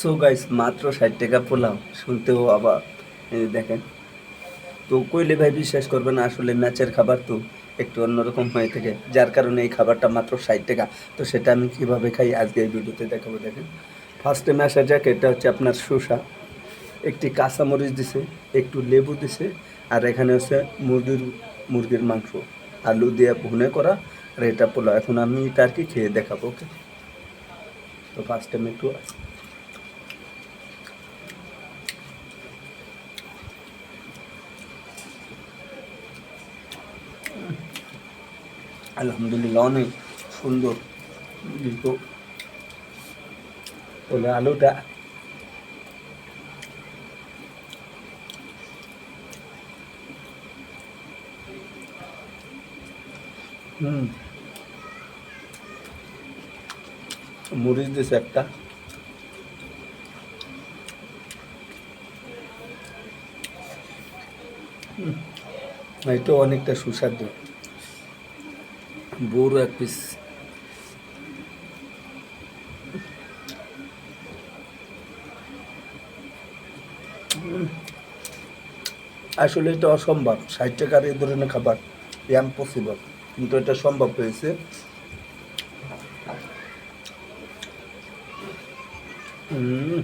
So guys মাত্র ষাট টাকা পোলাও। শুনতেও আবার দেখেন। তো কইলে ভাই বিশ্বাস করবে না, আসলে ম্যাচের খাবার তো একটু অন্যরকম হয়ে থাকে। যার কারণে এই খাবারটা মাত্র ষাট টাকা। তো সেটা আমি কীভাবে খাই আজকে এই ভিডিওতে দেখাবো, দেখেন। ফার্স্টে ম্যাশা যাক এটা হচ্ছে আপনার শসা। একটি কাঁচামরিচ দিছে, একটু লেবু দিছে, আর এখানে হচ্ছে মুরগির মুরগির মাংস। আলু দিয়ে ভুনে করা, আর এটা পোলাও। এখন আমি এটা আর কি খেয়ে দেখাবো ওকে তো ফার্স্ট টাইম একটু আলহামদুলিল্লাহ অনেক সুন্দর। কিন্তু আলুটা হুম। মরিচ দিছে একটা। হুম, এটা অনেকটা সুস্বাদু। বড় এক পিস আসলে এটা অসম্ভব। ষাট টাকার এই ধরনের খাবার ইম্পসিবল কিন্তু এটা সম্ভব হয়েছে। হুম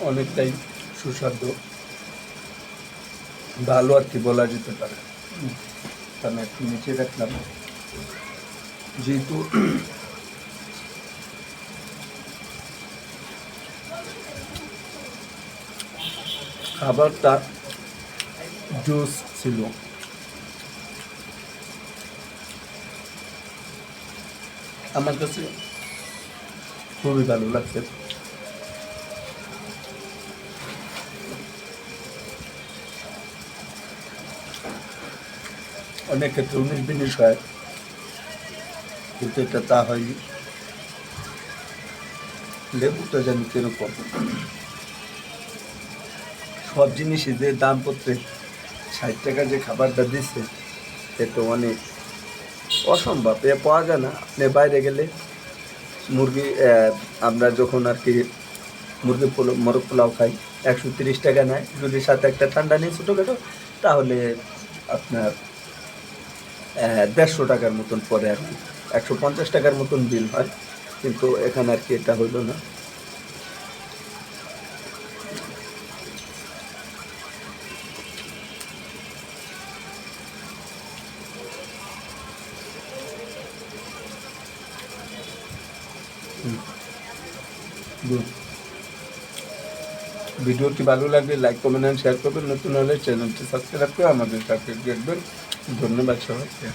অনেকটাই সুস্বাদু। ভালো আর কি বলা যেতে পারে। আমি একটু নিচে রাখলাম যেহেতু খাবারটা জুস ছিল। আমার কাছে খুবই ভালো লাগছে। অনেক ক্ষেত্রে উনিশ বিনিশ হয়, কিন্তু এটা তা হয়নি। লেবুটা জানি কীরকম। সব জিনিসই যে দাম পড়তে ষাট টাকা যে খাবারটা দিচ্ছে সে তো অনেক। অসম্ভব, এ পাওয়া যায় না। আপনি বাইরে গেলে মুরগি আমরা যখন আর কি মুরগি পোলাও মরগ পোলাও খাই, একশো তিরিশ টাকা নেয়। যদি সাথে একটা ঠান্ডা নিয়ে ছোটোখাটো, তাহলে আপনার দেড়শো টাকার মতন পরে আর কি একশো পঞ্চাশ টাকার মতন বিল হয়, কিন্তু এখানে আর কি এটা হইল না হুম। ভিডিওটি ভালো লাগলে লাইক কমেন্ট শেয়ার করবেন। নতুন হলে চ্যানেলটি সাবস্ক্রাইব করে আমাদের সাথে দেখবেন। ধন্যবাদ সবাইকে।